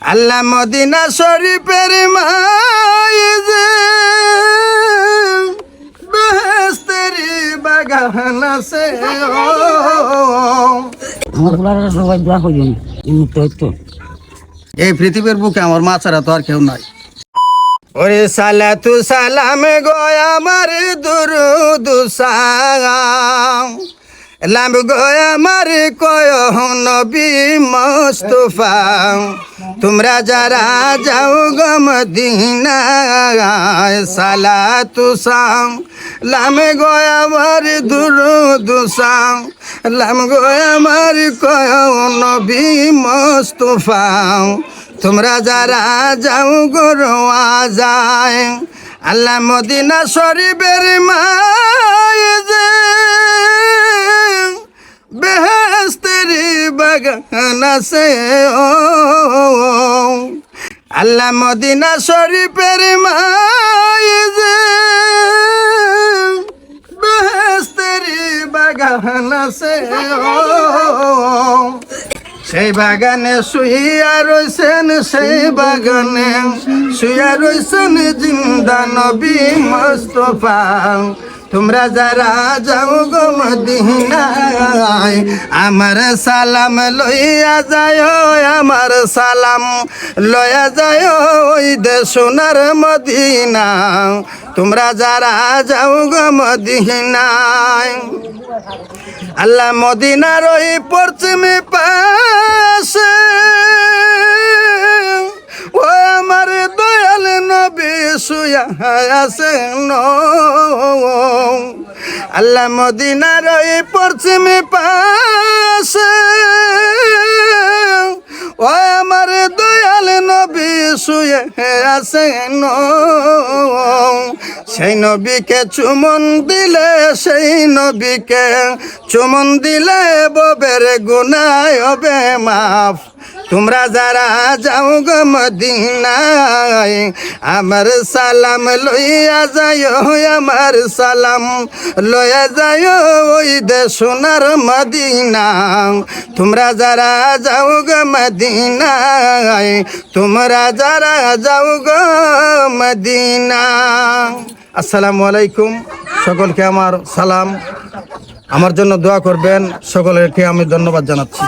আল্লাহ Medina শরীফের মাইজে বেহেস্তেরি বাগান আছে। সবাই দোয়া করিন এই পৃথিবীর বুকে আমার মা ছাড়া তো আর কেউ নাই। ওরে সালা তু সালাম গো আমার দুরুদু সালাম। লাম আমার কয় নবী মস্তফা। তোমরা যারা যাও গো মদিনা সালা তু সাম। লাম গো আমার দুরুদু সাম। লাম গো আমার কয় নবী মস্তফা। তোমরা যারা যাও গরোয়া যায়। আল্লাহ মদিনা শরীফের মাইজে আছে ও আল্লাহ মদিনা শরীফের মাইজে বেহেস্তেরি বাগান আছে সেই বাগানে শুইয়া রয়েছেন সেই বাগানে শুইয়া রয়েছেন জিন্দা নবী মস্তফা। তোমরা যারা যাও গো মদিনায়, আমার সালাম লইয়া যায়, আমার সালাম লইয়া যায় ওই দে সোনার মদিনা। তোমরা যারা যাও গো মদিনায়, আল্লাহ মদিনার ওই পশ্চিমে পাশে আল্লাহ মদিনার ওই পশ্চিমে পাশে। ও আমার দয়াল নবী শুয়ে আছে সেই নবীকে চুমন দিলে, সেই নবীকে চুমন দিলে ববের গুনায় হবে মাফ। তোমরা যারা যাও গো মদিনায়, আমার সালাম লইয়া যায় আমার সালাম লইয়া যায় ওই দে সোনার মদিনা। তোমরা যারা যাও গো মদিনায়, তোমরা যারা যাও গো মদিনা। আসসালামু আলাইকুম, সকলকে আমার সালাম। আমার জন্য দোয়া করবেন সকলকে আমি ধন্যবাদ জানাচ্ছি।